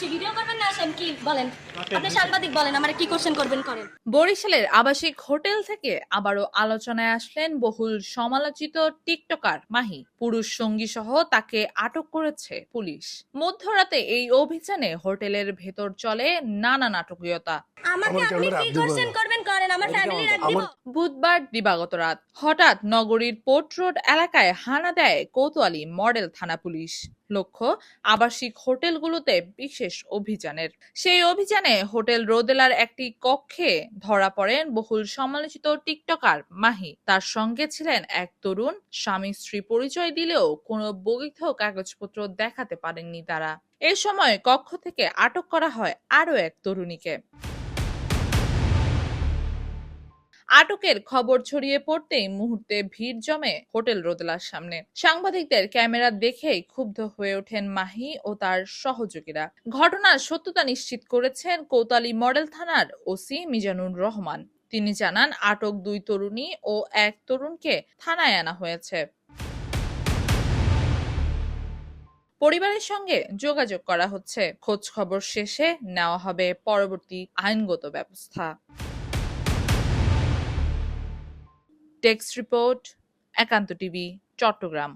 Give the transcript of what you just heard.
আসছি ভিডিও করবেন না আসেন কি বলেন? আপনি সাংবাদিক বলেন আমার কি কোশ্চেন করবেন করেন। বরিশালের আবাসিক হোটেল থেকে আবারও আলোচনায় আসলেন বহুল সমালোচিত টিকটকার মাহি। পুরুষ সঙ্গী সহ তাকে আটক করেছে পুলিশ। মধ্যরাতে এই অভিযানে হোটেলের ভেতর চলে নানা নাটকীয়তা। আমাকে আপনি কি কোশ্চেন। করবেন করেন আমার ফ্যামিলি রাখব বুধবার দিবাগত রাত হঠাৎ নগরীর পোর্ট রোড এলাকায় হানা দেয় কোতোয়ালি মডেল থানা পুলিশ। লক্ষ্য আবাসিক হোটেলগুলোতে বিশেষ অভিযানের। সেই অভিযানে হোটেল রোদেলার একটি কক্ষে ধরা পড়েন বহুল সমালোচিত টিকটকার মাহি। তার সঙ্গে ছিলেন এক তরুণ স্বামী স্ত্রী পরিচয় দিলেও কোনো বৈধ কাগজপত্র দেখাতে পারেননি তারা। এ সময় কক্ষ থেকে আটক করা হয় আরও এক তরুণীকে। আটকের খবর ছড়িয়ে পড়তেই মুহূর্তে ভিড় জমে হোটেল রোদলার সামনে। সাংবাদিকদের ক্যামেরা দেখেই ক্ষুব্ধ হয়ে ওঠেন মাহি ও তার সহযোগীরা। ঘটনার সত্যতা নিশ্চিত করেছেন কোতালি মডেল থানার ওসি মিজানুর রহমান। তিনি জানান, আটক দুই তরুণী ও এক তরুণকে থানায় আনা হয়েছে। পরিবারের সঙ্গে যোগাযোগ করা হচ্ছে। খোঁজ খবর শেষে নেওয়া হবে পরবর্তী আইনগত ব্যবস্থা। টেক্সট রিপোর্ট একান্ত টিভি চট্টগ্রাম